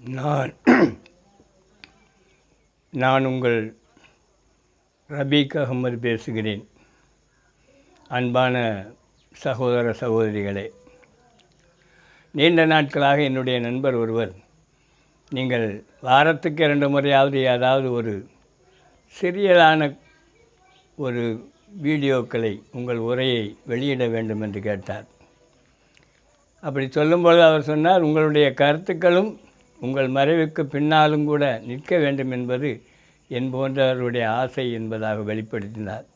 நான் நான் உங்கள் ரபீக் அகமது பேசுகிறேன். அன்பான சகோதர சகோதரிகளே நீண்ட நாட்களாக என்னுடைய நண்பர் ஒருவர் நீங்கள் வாரத்துக்கு இரண்டு முறையாவது ஏதாவது ஒரு சிறியதான ஒரு வீடியோக்களை உங்கள் உரையை வெளியிட வேண்டும் என்று கேட்டார். அப்படி சொல்லும்பொழுது அவர் சொன்னார் உங்களுடைய கருத்துக்களும் உங்கள் மறைவுக்கு பின்னாலும் கூட நிற்க வேண்டும் என்பது என் போன்றவருடைய ஆசை என்பதாக வெளிப்படுத்தினார்.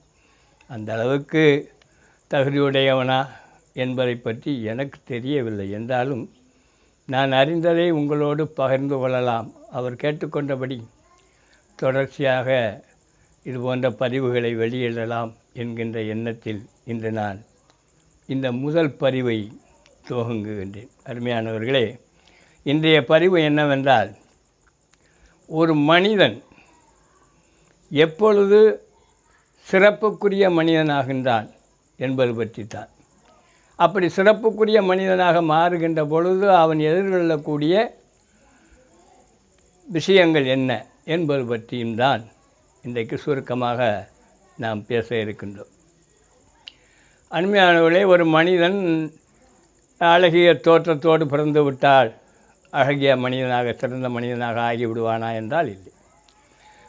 அந்த அளவுக்கு தகுதியுடையவனா என்பதை பற்றி எனக்கு தெரியவில்லை. என்றாலும் நான் அறிந்ததை உங்களோடு பகிர்ந்து கொள்ளலாம். அவர் கேட்டுக்கொண்டபடி தொடர்ச்சியாக இது போன்ற பதிவுகளை வெளியிடலாம் என்கின்ற எண்ணத்தில் இன்று நான் இந்த முதல் பதிவை துவங்குகின்றேன். அருமையானவர்களே இன்றைய பதிவு என்னவென்றால் ஒரு மனிதன் எப்பொழுது சிறப்புக்குரிய மனிதனாகின்றான் என்பது பற்றித்தான். அப்படி சிறப்புக்குரிய மனிதனாக மாறுகின்ற பொழுது அவன் எதிர்கொள்ளக்கூடிய விஷயங்கள் என்ன என்பது பற்றியும் தான் இன்றைக்கு சுருக்கமாக நாம் பேச இருக்கின்றோம். அண்மையானவர்களே ஒரு மனிதன் அழகிய தோற்றத்தோடு பிறந்து விட்டால் அழகிய மனிதனாக சிறந்த மனிதனாக ஆகிவிடுவானா என்றால் இல்லை.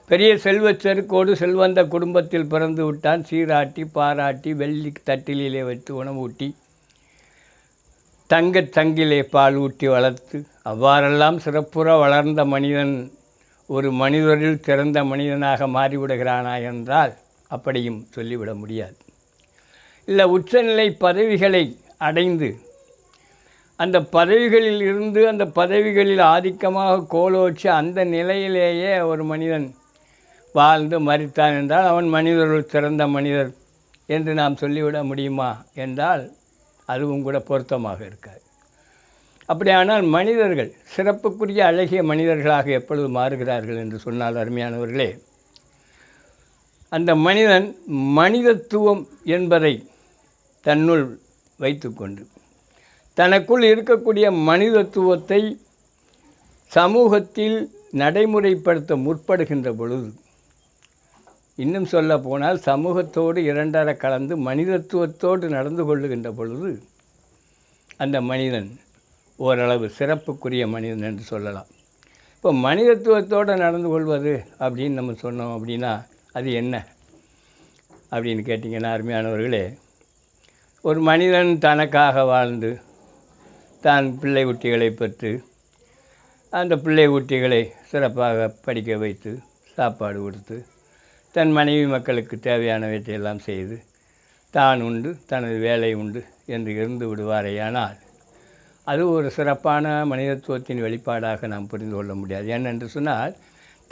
பெரிய செல்வச் செருக்கோடு செல்வந்த குடும்பத்தில் பிறந்து விட்டான். சீராட்டி பாராட்டி வெள்ளி தட்டிலே வைத்து உணவூட்டி தங்கத் தங்கிலே பால் ஊட்டி வளர்த்து அவ்வாறெல்லாம் சிறப்புற வளர்ந்த மனிதன் ஒரு மனிதரில் சிறந்த மனிதனாக மாறிவிடுகிறானா என்றால் அப்படியும் சொல்லிவிட முடியாது. இல்லை உச்சநிலை பதவிகளை அடைந்து அந்த பதவிகளில் இருந்து அந்த பதவிகளில் ஆதிக்கமாக கோலோச்சு அந்த நிலையிலேயே ஒரு மனிதன் வாழ்ந்து மறித்தான் என்றால் அவன் மனிதர்கள் சிறந்த மனிதர் என்று நாம் சொல்லிவிட முடியுமா என்றால் அதுவும் கூட பொருத்தமாக இருக்காது. அப்படியானால் மனிதர்கள் சிறப்புக்குரிய அழகிய மனிதர்களாக எப்பொழுது மாறுகிறார்கள் என்று சொன்னால் அருமையானவர்களே அந்த மனிதன் மனிதத்துவம் என்பதை தன்னுள் வைத்துக்கொண்டு தனக்குள் இருக்கக்கூடிய மனிதத்துவத்தை சமூகத்தில் நடைமுறைப்படுத்த முற்படுகின்ற பொழுது இன்னும் சொல்ல போனால் சமூகத்தோடு இரண்டர கலந்து மனிதத்துவத்தோடு நடந்து கொள்ளுகின்ற பொழுது அந்த மனிதன் ஓரளவு சிறப்புக்குரிய மனிதன் என்று சொல்லலாம். இப்போ மனிதத்துவத்தோடு நடந்து கொள்வது அப்படின்னு நம்ம சொன்னோம் அப்படின்னா அது என்ன அப்படின்னு கேட்டிங்கன்னா அருமையானவர்களே ஒரு மனிதன் தனக்காக வாழ்ந்து தான் பிள்ளை குட்டிகளை பெற்று அந்த பிள்ளை குட்டிகளை சிறப்பாக படிக்க வைத்து சாப்பாடு கொடுத்து தன் மனைவி மக்களுக்கு தேவையானவற்றையெல்லாம் செய்து தான் உண்டு தனது வேலை உண்டு என்று இருந்து விடுவாரேயானால் அது ஒரு சிறப்பான மனிதத்துவத்தின் வெளிப்பாடாக நாம் புரிந்து கொள்ள முடியாது. ஏனென்று சொன்னால்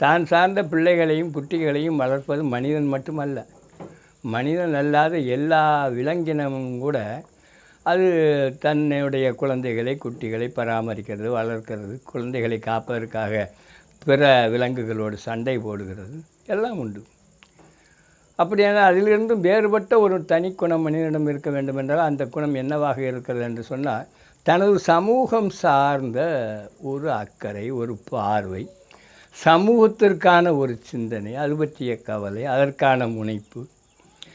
தான் சார்ந்த பிள்ளைகளையும் குட்டிகளையும் வளர்ப்பது மனிதன் மட்டுமல்ல மனிதன் அல்லாத எல்லா விலங்கினமும் கூட அது தன்னுடைய குழந்தைகளை குட்டிகளை பராமரிக்கிறது வளர்க்கிறது குழந்தைகளை காப்பதற்காக பிற விலங்குகளோடு சண்டை போடுகிறது. எல்லாம் உண்டு. அப்படியானால் அதிலிருந்து வேறுபட்ட ஒரு தனி குணம் மனிதனிடம் இருக்க வேண்டும் என்றால் அந்த குணம் என்னவாக இருக்கிறது என்று சொன்னால் தனது சமூகம் சார்ந்த ஒரு அக்கறை ஒரு பார்வை சமூகத்திற்கான ஒரு சிந்தனை அது பற்றிய கவலை அதற்கான முனைப்பு.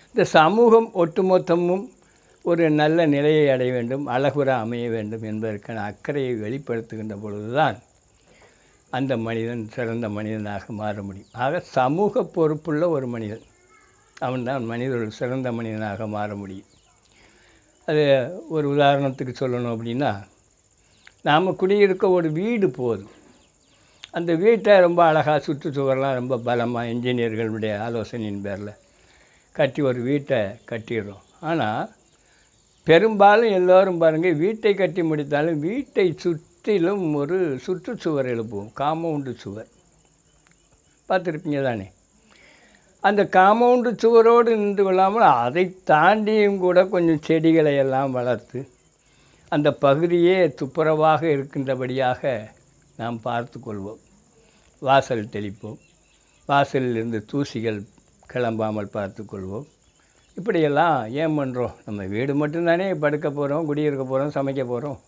இந்த சமூகம் ஒட்டுமொத்தமும் ஒரு நல்ல நிலையை அடைய வேண்டும் அழகுற அமைய வேண்டும் என்பதற்கான அக்கறையை வெளிப்படுத்துகின்ற பொழுதுதான் அந்த மனிதன் சிறந்த மனிதனாக மாற முடியும். ஆக சமூக பொறுப்புள்ள ஒரு மனிதன் அவன்தான் மனிதர்கள் சிறந்த மனிதனாக மாற முடியும். அது ஒரு உதாரணத்துக்கு சொல்லணும் அப்படின்னா நாம் குடியிருக்க ஒரு வீடு போதும். அந்த வீட்டை ரொம்ப அழகாக சுற்றுச்சுவரெலாம் ரொம்ப பலமாக இன்ஜினியர்களுடைய ஆலோசனையின் பேரில் கட்டி ஒரு வீட்டை கட்டிடுறோம். ஆனால் பெரும்பாலும் எல்லோரும் பாருங்கள் வீட்டை கட்டி முடித்தாலும் வீட்டை சுற்றிலும் ஒரு சுற்றுச்சுவர் எழுப்புவோம் காம்பவுண்டு சுவர். பார்த்துருப்பீங்க தானே? அந்த காம்பவுண்டு சுவரோடு நின்று கொள்ளாமல் அதை தாண்டியும் கூட கொஞ்சம் செடிகளை எல்லாம் வளர்த்து அந்த பகுதியே துப்புரவாக இருக்கின்றபடியாக நாம் பார்த்து கொள்வோம். வாசல் தெளிப்போம். வாசலில் இருந்து தூசிகள் கிளம்பாமல் பார்த்து கொள்வோம். இப்படியெல்லாம் ஏன் பண்ணுறோம் நம்ம வீடு மட்டும்தானே படுக்க போகிறோம் குடியிருக்க போகிறோம் சமைக்க போகிறோம்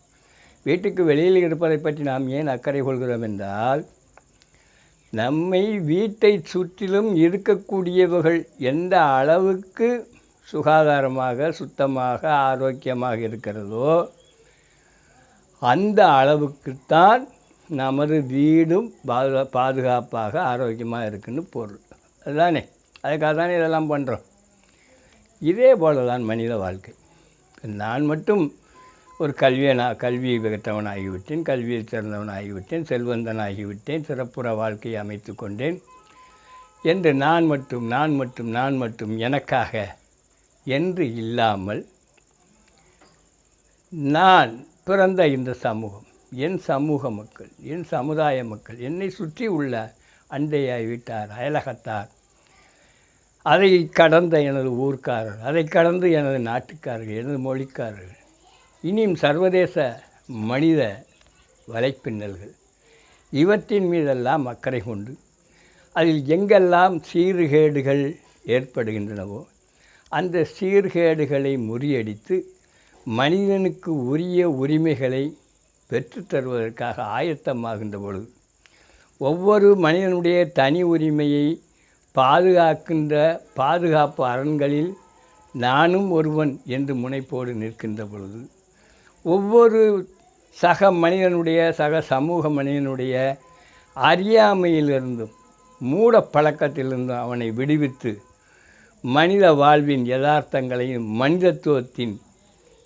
வீட்டுக்கு வெளியில் இருப்பதை பற்றி நாம் ஏன் அக்கறை கொள்கிறோம் என்றால் நம்மை வீட்டை சுற்றிலும் இருக்கக்கூடியவர்கள் எந்த அளவுக்கு சுகாதாரமாக சுத்தமாக ஆரோக்கியமாக இருக்கிறதோ அந்த அளவுக்குத்தான் நமது வீடும் பாதுகா பாதுகாப்பாக ஆரோக்கியமாக இருக்குன்னு பொருள். அதுதானே? அதுக்காக தானே இதெல்லாம் பண்ணுறோம் இதே போல தான் மனித வாழ்க்கை. நான் மட்டும் ஒரு கல்வியை நான் கல்வி பெற்றவன் ஆகிவிட்டேன் கல்வியில் சிறந்தவன் ஆகிவிட்டேன் செல்வந்தன் ஆகிவிட்டேன் சிறப்புற வாழ்க்கையை அமைத்து கொண்டேன் என்று நான் மட்டும் நான் மட்டும் நான் மட்டும் எனக்காக என்று இல்லாமல் நான் பிறந்த இந்த சமூகம் என் சமூக மக்கள் என் சமுதாய மக்கள் என்னை சுற்றி உள்ள அண்டையாய் வீட்டார் அயலகத்தார் அதை கடந்த எனது ஊர்க்காரர் அதை கடந்து எனது நாட்டுக்காரர்கள் எனது மொழிக்காரர்கள் இனியும் சர்வதேச மனித வலைப்பின்னல்கள் இவற்றின் மீதெல்லாம் அக்கறை கொண்டு அதில் எங்கெல்லாம் சீர்கேடுகள் ஏற்படுகின்றனவோ அந்த சீர்கேடுகளை முறியடித்து மனிதனுக்கு உரிய உரிமைகளை பெற்றுத் தருவதற்காக ஆயத்தமாகின்ற பொழுது ஒவ்வொரு மனிதனுடைய தனி உரிமையை பாதுகாக்கின்ற பாதுகாப்பு அரண்களில் நானும் ஒருவன் என்று முனைப்போடு நிற்கின்ற பொழுது ஒவ்வொரு சக மனிதனுடைய சக சமூக மனிதனுடைய அறியாமையிலிருந்தும் மூட பழக்கத்திலிருந்தும் அவனை விடுவித்து மனித வாழ்வின் யதார்த்தங்களையும் மனிதத்துவத்தின்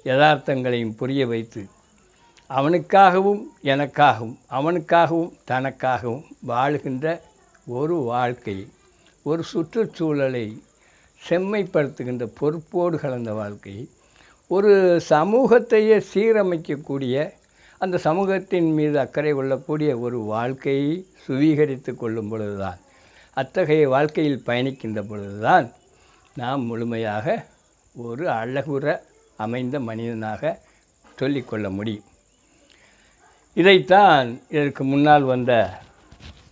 யதார்த்தங்களையும் புரிய வைத்து அவனுக்காகவும் எனக்காகவும் அவனுக்காகவும் தனக்காகவும் வாழுகின்ற ஒரு வாழ்க்கையை ஒரு சுற்றுச்சூழலை செம்மைப்படுத்துகின்ற பொறுப்போடு கலந்த வாழ்க்கை ஒரு சமூகத்தையே சீரமைக்கக்கூடிய அந்த சமூகத்தின் மீது அக்கறை கொள்ளக்கூடிய ஒரு வாழ்க்கையை சுவீகரித்து கொள்ளும் பொழுதுதான் அத்தகைய வாழ்க்கையில் பயணிக்கின்ற பொழுதுதான் நாம் முழுமையாக ஒரு அழகுற அமைந்த மனிதனாக சொல்லிக்கொள்ள முடியும். இதைத்தான் இதற்கு முன்னால் வந்த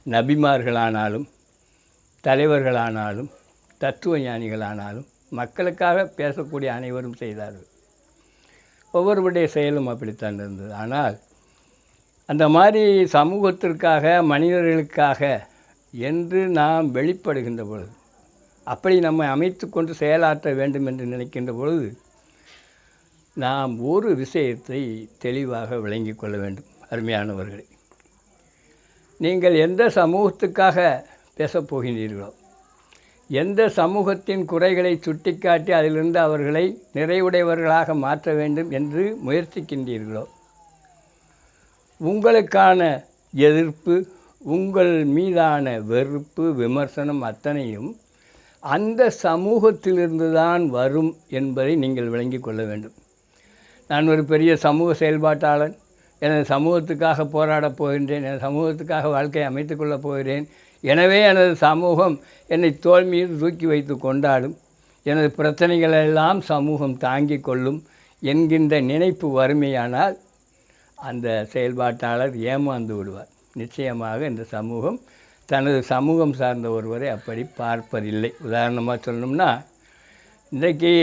நபிமார்களானாலும் தலைவர்களானாலும் தத்துவ ஞானிகளானாலும் மக்களுக்காக பேசக்கூடிய அனைவரும் செய்தார்கள். ஒவ்வொருவருடைய செயலும் அப்படித்தான் இருந்தது. ஆனால் அந்த மாதிரி சமூகத்திற்காக மனிதர்களுக்காக என்று நாம் வெளிப்படுகின்ற பொழுது அப்படி நம்மை அமைத்து கொண்டு செயலாற்ற வேண்டும் என்று நினைக்கின்ற பொழுது நாம் ஒரு விஷயத்தை தெளிவாக விளங்கிக் கொள்ள வேண்டும் அருமையானவர்களே. நீங்கள் எந்த சமூகத்துக்காக பேசப் போகின்றீர்களோ எந்த சமூகத்தின் குறைகளை சுட்டிக்காட்டி அதிலிருந்து அவர்களை நிறைவுடையவர்களாக மாற்ற வேண்டும் என்று முயற்சிக்கின்றீர்களோ? உங்களுக்கான எதிர்ப்பு உங்கள் மீதான வெறுப்பு விமர்சனம் அத்தனையும் அந்த சமூகத்திலிருந்து தான் வரும் என்பதை நீங்கள் விளங்கிக் கொள்ள வேண்டும். நான் ஒரு பெரிய சமூக செயல்பாட்டாளன். எனது சமூகத்துக்காக போராடப் போகின்றேன். எனது சமூகத்துக்காக வாழ்க்கையை அமைத்துக் கொள்ளப் போகிறேன். எனவே எனது சமூகம் என்னை தோல் மீது தூக்கி வைத்து கொண்டாடும் எனது பிரச்சனைகளெல்லாம் சமூகம் தாங்கிக் கொள்ளும் என்கின்ற நினைப்பு வறுமையானால் அந்த செயல்பாட்டாளர் ஏமாந்து விடுவார். நிச்சயமாக இந்த சமூகம் தனது சமூகம் சார்ந்த ஒருவரை அப்படி பார்ப்பதில்லை. உதாரணமாக சொல்லணும்னா இன்றைக்கு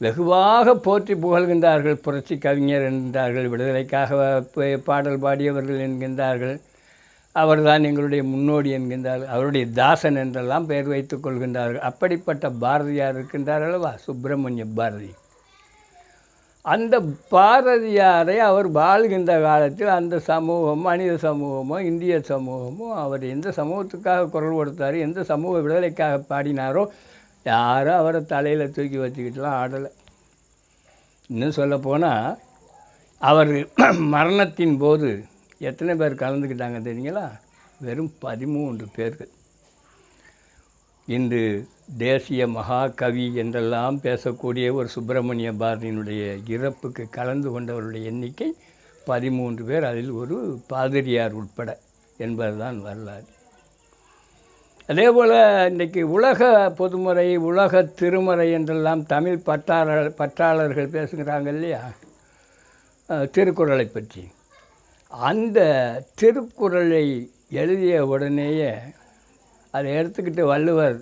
வெகுவாக போற்றி புகழ்கின்றார்கள் புரட்சி கவிஞர் என்கின்றார்கள் விடுதலைக்காக பாடல் பாடியவர்கள் என்கின்றார்கள். அவர்தான் எங்களுடைய முன்னோடி என்கின்றார்கள். அவருடைய தாசன் என்றெல்லாம் பெயர் வைத்துக் கொள்கின்றார்கள். அப்படிப்பட்ட பாரதியார் இருக்கின்றார் அல்லவா? சுப்பிரமணிய பாரதி. அந்த பாரதியாரை அவர் வாழ்கின்ற காலத்தில் அந்த சமூகம் மனித சமூகமோ இந்திய சமூகமோ அவர் எந்த சமூகத்துக்காக குரல் கொடுத்தார் எந்த சமூக விடுதலைக்காக பாடினாரோ யாரும் அவரை தலையில் தூக்கி வச்சுக்கிட்டுலாம் ஆடலை. இன்னும் சொல்லப்போனால் அவர் மரணத்தின் போது எத்தனை பேர் கலந்துக்கிட்டாங்க தெரியுங்களா? வெறும் பதிமூன்று பேர்கள். இன்று தேசிய மகாகவி என்றெல்லாம் பேசக்கூடிய ஒரு சுப்பிரமணிய பாரதியினுடைய இறப்புக்கு கலந்து கொண்டவருடைய எண்ணிக்கை பதிமூன்று பேர். அதில் ஒரு பாதிரியார் உட்பட என்பதுதான் வரலாறு. அதே போல் இன்றைக்கி உலக பொதுமுறை உலக திருமறை என்றெல்லாம் தமிழ் பற்றாளர் பற்றாளர்கள் பேசுகிறாங்க இல்லையா? திருக்குறளை பற்றி. அந்த திருக்குறளை எழுதிய உடனேயே அதை எடுத்துக்கிட்டு வள்ளுவர்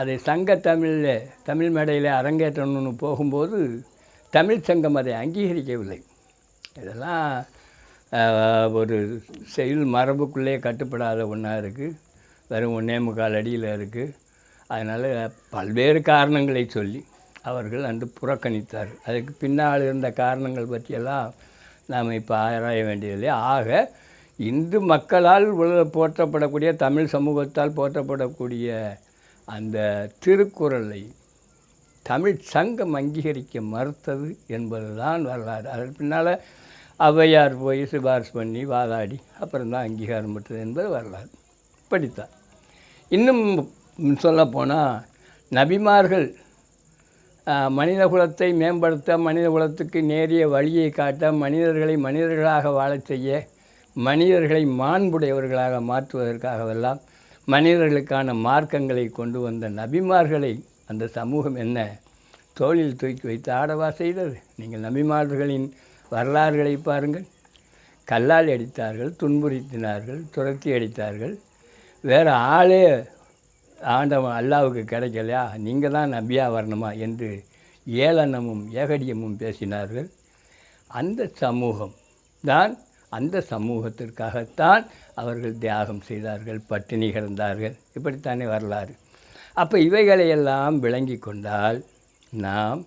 அதை சங்க தமிழில் தமிழ் மேடையில் அரங்கேற்றணும்னு போகும்போது தமிழ் சங்கம் அதை அங்கீகரிக்கவில்லை. இதெல்லாம் ஒரு செயல் மரபுக்குள்ளே கட்டுப்படாத ஒன்றா இருக்குது வெறும் ஒன்றே முக்கால் அடியில் இருக்குது அதனால் பல்வேறு காரணங்களை சொல்லி அவர்கள் அன்று புறக்கணித்தார். அதுக்கு பின்னால் இருந்த காரணங்கள் பற்றியெல்லாம் நாம் இப்போ ஆராய வேண்டியதில்லை ஆக இந்து மக்களால் உள்ள போற்றப்படக்கூடிய தமிழ் சமூகத்தால் போற்றப்படக்கூடிய அந்த திருக்குறளை தமிழ் சங்கம் அங்கீகரிக்க மறுத்தது என்பதுதான் வரலாறு. அதற்கு பின்னால் ஔவையார் போய் சிபாரிசு பண்ணி வாதாடி அப்புறம் தான் அங்கீகாரம் பெற்றது என்பது வரலாறு. இப்படித்தான். இன்னும் சொல்லப்போனால் நபிமார்கள் மனித குலத்தை மேம்படுத்த மனித குலத்துக்கு நேரிய வழியை காட்ட மனிதர்களை மனிதர்களாக வாழச் செய்ய மனிதர்களை மாண்புடையவர்களாக மாற்றுவதற்காகவெல்லாம் மனிதர்களுக்கான மார்க்கங்களை கொண்டு வந்த நபிமார்களை அந்த சமூகம் என்ன தோளில் தூக்கி வைத்து ஆடவா செய்தது? நீங்கள் நபிமார்களின் வரலாறுகளை பாருங்கள். கல்லால் அடித்தார்கள் துன்புறுத்தினார்கள் துரத்தி அடித்தார்கள். வேறு ஆளே ஆண்டவன் அல்லாவுக்கு கிடைக்கலையா? நீங்கள் தான் நம்பியாக வரணுமா? என்று ஏளனமும் ஏகடியமும் பேசினார்கள். அந்த சமூகம் தான் அந்த சமூகத்திற்காகத்தான் அவர்கள் தியாகம் செய்தார்கள் பட்டினி கிடந்தார்கள். இப்படித்தானே வரலாறு. அப்போ இவைகளையெல்லாம் விளங்கி கொண்டால் நாம்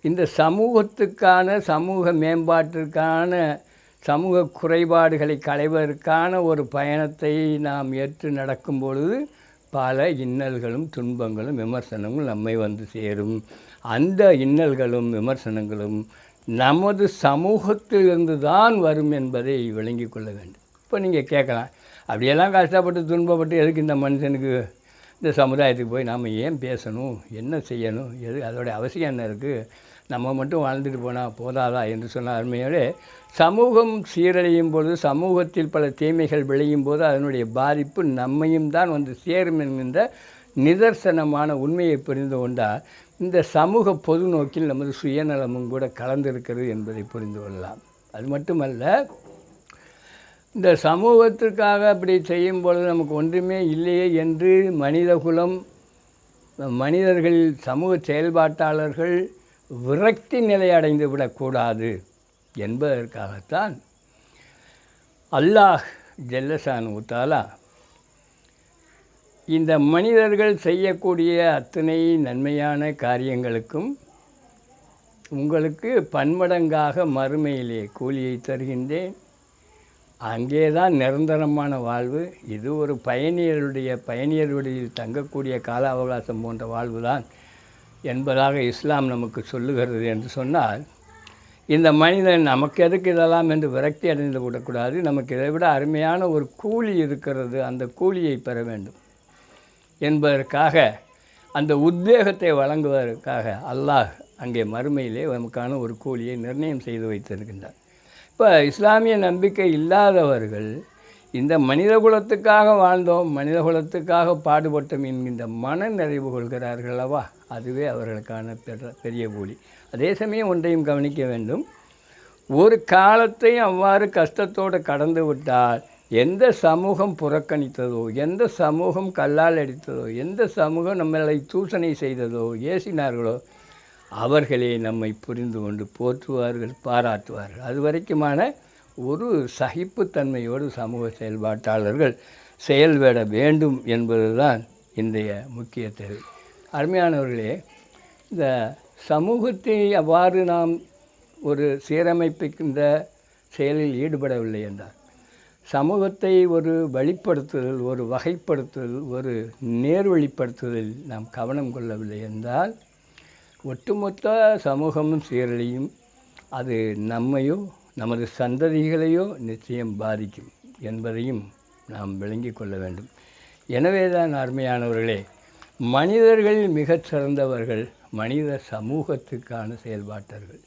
இந்த சமூகத்துக்கான சமூக மேம்பாட்டிற்கான சமூக குறைபாடுகளை களைவதற்கான ஒரு பயணத்தை நாம் ஏற்று நடக்கும் பொழுது பல இன்னல்களும் துன்பங்களும் விமர்சனங்களும் நம்மை வந்து சேரும். அந்த இன்னல்களும் விமர்சனங்களும் நமது சமூகத்திலிருந்து தான் வரும் என்பதை விளங்கிக் கொள்ள வேண்டும். இப்போ நீங்கள் கேட்கலாம் அப்படியெல்லாம் கஷ்டப்பட்டு துன்பப்பட்டு எதுக்கு இந்த மனுஷனுக்கு இந்த சமுதாயத்துக்கு போய் நாம் ஏன் பேசணும் என்ன செய்யணும் எது அதோடைய அவசியம் என்ன இருக்குது நம்ம மட்டும் வாழ்ந்துட்டு போனால் போதாதா என்று சொன்ன அருமையோடு சமூகம் சீரழியும் பொழுது சமூகத்தில் பல தீமைகள் விளையும் போது அதனுடைய பாதிப்பு நம்மையும் தான் வந்து சேரும் என்கின்ற நிதர்சனமான உண்மையை புரிந்து கொண்டால் இந்த சமூக பொது நோக்கில் நமது சுயநலமும் கூட கலந்திருக்கிறது என்பதை புரிந்து கொள்ளலாம். அது மட்டுமல்ல இந்த சமூகத்திற்காக அப்படி செய்யும் பொழுது நமக்கு ஒன்றுமே இல்லையே என்று மனிதகுலம் மனிதர்கள் சமூக செயல்பாட்டாளர்கள் விரக்தி நிலை அடைந்து விடக்கூடாது. என்பதற்காகத்தான் அல்லாஹ் ஜல்லசான் உத்தாலா இந்த மனிதர்கள் செய்யக்கூடிய அத்தனை நன்மையான காரியங்களுக்கும் உங்களுக்கு பன்மடங்காக மறுமையிலே கூலியை தருகின்றேன். அங்கே தான் நிரந்தரமான வாழ்வு. இது ஒரு பயணியருடைய பயணியருடைய தங்கக்கூடிய கால அவகாசம் போன்ற வாழ்வு தான் என்பதாக இஸ்லாம் நமக்கு சொல்லுகிறது என்று சொன்னால் இந்த மனிதன் நமக்கு எதுக்கு இதெல்லாம் என்று விரக்தி அடைந்து விடக்கூடாது. நமக்கு இதை விட அருமையான ஒரு கூலி இருக்கிறது. அந்த கூலியை பெற வேண்டும் என்பதற்காக அந்த உத்வேகத்தை வழங்குவதற்காக அல்லாஹ் அங்கே மறுமையிலே நமக்கான ஒரு கூலியை நிர்ணயம் செய்து வைத்திருக்கின்றார். இப்போ இஸ்லாமிய நம்பிக்கை இல்லாதவர்கள் இந்த மனித குலத்துக்காக வாழ்ந்தோம் மனித குலத்துக்காக பாடுபட்டோம் என்கின்ற மன நிறைவு கொள்கிறார்கள் அல்லவா அதுவே அவர்களுக்கான பெரிய கூலி. அதே சமயம் ஒன்றையும் கவனிக்க வேண்டும். ஒரு காலத்தை அவ்வாறு கஷ்டத்தோடு கடந்து விட்டால் எந்த சமூகம் புறக்கணித்ததோ எந்த சமூகம் கல்லால் அடித்ததோ எந்த சமூகம் நம்மளை தூசணை செய்ததோ ஏசினார்களோ அவர்களே நம்மை புரிந்து கொண்டு போற்றுவார்கள் பாராட்டுவார்கள். அது வரைக்குமான ஒரு சகிப்புத்தன்மையோடு சமூக செயல்பாட்டாளர்கள் செயல்பட வேண்டும் என்பதுதான் இன்றைய முக்கிய தேவை. அருமையானவர்களே இந்த சமூகத்தை அவ்வாறு நாம் ஒரு சீரமைப்பிக்கின்ற செயலில் ஈடுபடவில்லை என்றார். சமூகத்தை ஒரு வழிப்படுத்துதல் ஒரு வகைப்படுத்துதல் ஒரு நேர்வழிப்படுத்துதலில் நாம் கவனம் கொள்ளவில்லை என்றால் ஒட்டுமொத்த சமூகமும் சீரழியும். அது நம்மையோ நமது சந்ததிகளையோ நிச்சயம் பாதிக்கும் என்பதையும் நாம் விளங்கிக் கொள்ள வேண்டும். எனவே தான் அருமையானவர்களே மனிதர்கள் மிகச் சிறந்தவர்கள் மனித சமூகத்துக்கான செயல்பாட்டர்கள்.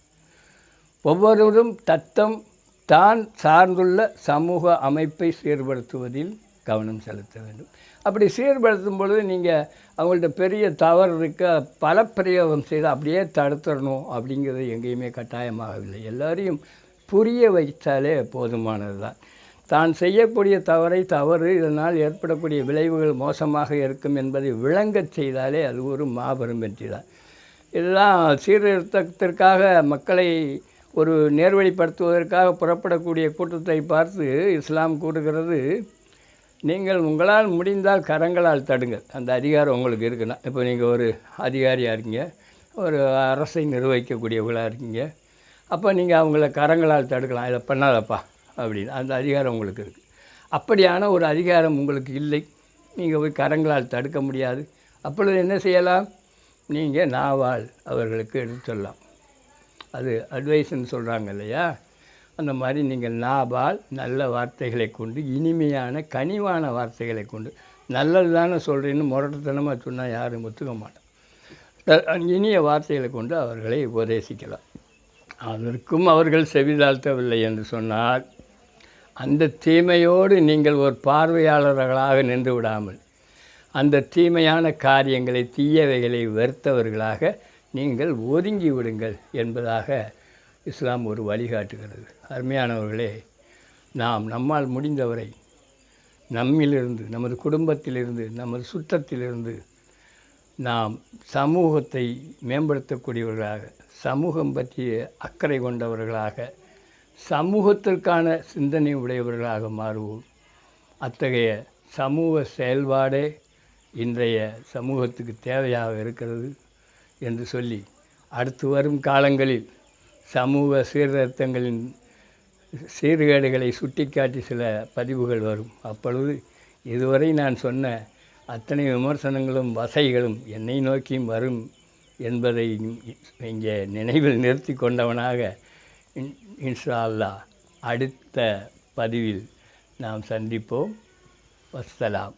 ஒவ்வொருவரும் தத்தம் தான் சார்ந்துள்ள சமூக அமைப்பை சீர்படுத்துவதில் கவனம் செலுத்த வேண்டும். அப்படி சீர்படுத்தும் பொழுது நீங்கள் அவங்கள்ட்ட பெரிய தவறு இருக்க பல பிரயோகம் செய்து அப்படியே தடுத்துடணும் அப்படிங்கிறது எங்கேயுமே கட்டாயமாகவில்லை. எல்லாரையும் புரிய வைத்தாலே போதுமானது தான் தான் செய்யக்கூடிய தவறை தவறு இதனால் ஏற்படக்கூடிய விளைவுகள் மோசமாக இருக்கும் என்பதை விளங்கச் செய்தாலே அது ஒரு மாபெரும் வெற்றி தான் இதுதான் சீர்திருத்தத்திற்காக மக்களை ஒரு நேர்வழிப்படுத்துவதற்காக புறப்படக்கூடிய கூட்டத்தை பார்த்து இஸ்லாம் கூறுகிறது நீங்கள் உங்களால் முடிந்தால் கரங்களால் தடுங்கள். அந்த அதிகாரம் உங்களுக்கு இருக்குன்னா இப்போ நீங்கள் ஒரு அதிகாரியாக இருக்கீங்க ஒரு அரசை நிர்வகிக்கக்கூடியவர்களாக இருக்கீங்க அப்போ நீங்கள் அவங்கள கரங்களால் தடுக்கலாம். இதை பண்ணாதப்பா. அப்படின்னு. அந்த அதிகாரம் உங்களுக்கு இருக்குது அப்படியான ஒரு அதிகாரம் உங்களுக்கு இல்லை. நீங்கள் போய் கரங்களால் தடுக்க முடியாது. அப்பொழுது என்ன செய்யலாம்? நீங்கள் நாவால் அவர்களுக்கு எடுத்து சொல்லலாம். அது அட்வைஸ்ன்னு சொல்கிறாங்க இல்லையா? அந்த மாதிரி நீங்கள் நாபால் நல்ல வார்த்தைகளை கொண்டு இனிமையான கனிவான வார்த்தைகளை கொண்டு நல்லது தானே சொல்கிறேன்னு முரட்டுத்தனமாக சொன்னால் யாரும் ஒத்துக்க மாட்டோம் இனிய வார்த்தைகளை கொண்டு அவர்களை உபதேசிக்கலாம். அதற்கும் அவர்கள் செவிதாழ்த்தவில்லை என்று சொன்னால் அந்த தீமையோடு நீங்கள் ஒரு பார்வையாளர்களாக நின்று விடாமல் அந்த தீமையான காரியங்களை தீயவைகளை வெறுத்தவர்களாக நீங்கள் ஒதுங்கி விடுங்கள் என்பதாக இஸ்லாம் ஒரு வழிகாட்டுகிறது. அருமையானவர்களே நாம் நம்மால் முடிந்தவரை நம்மிலிருந்து நமது குடும்பத்திலிருந்து நமது சுற்றத்திலிருந்து நாம் சமூகத்தை மேம்படுத்தக்கூடியவர்களாக சமூகம் பற்றிய அக்கறை கொண்டவர்களாக சமூகத்திற்கான சிந்தனை உடையவர்களாக மாறுவோம். அத்தகைய சமூக செயல்பாடே இன்றைய சமூகத்துக்கு தேவையாக இருக்கிறது என்று சொல்லி அடுத்து வரும் காலங்களில் சமூக சீர்திருத்தங்களின் சீர்கேடுகளை சுட்டிக்காட்டி சில பதிவுகள் வரும். அப்பொழுது இதுவரை நான் சொன்ன அத்தனை விமர்சனங்களும் வசைகளும் என்னை நோக்கியும் வரும் என்பதை இங்கே நினைவில் நிறுத்தி கொண்டவனாக இன்- இன்ஷா அல்லாஹ் அடுத்த பதிவில் நாம் சந்திப்போம். வசலாம்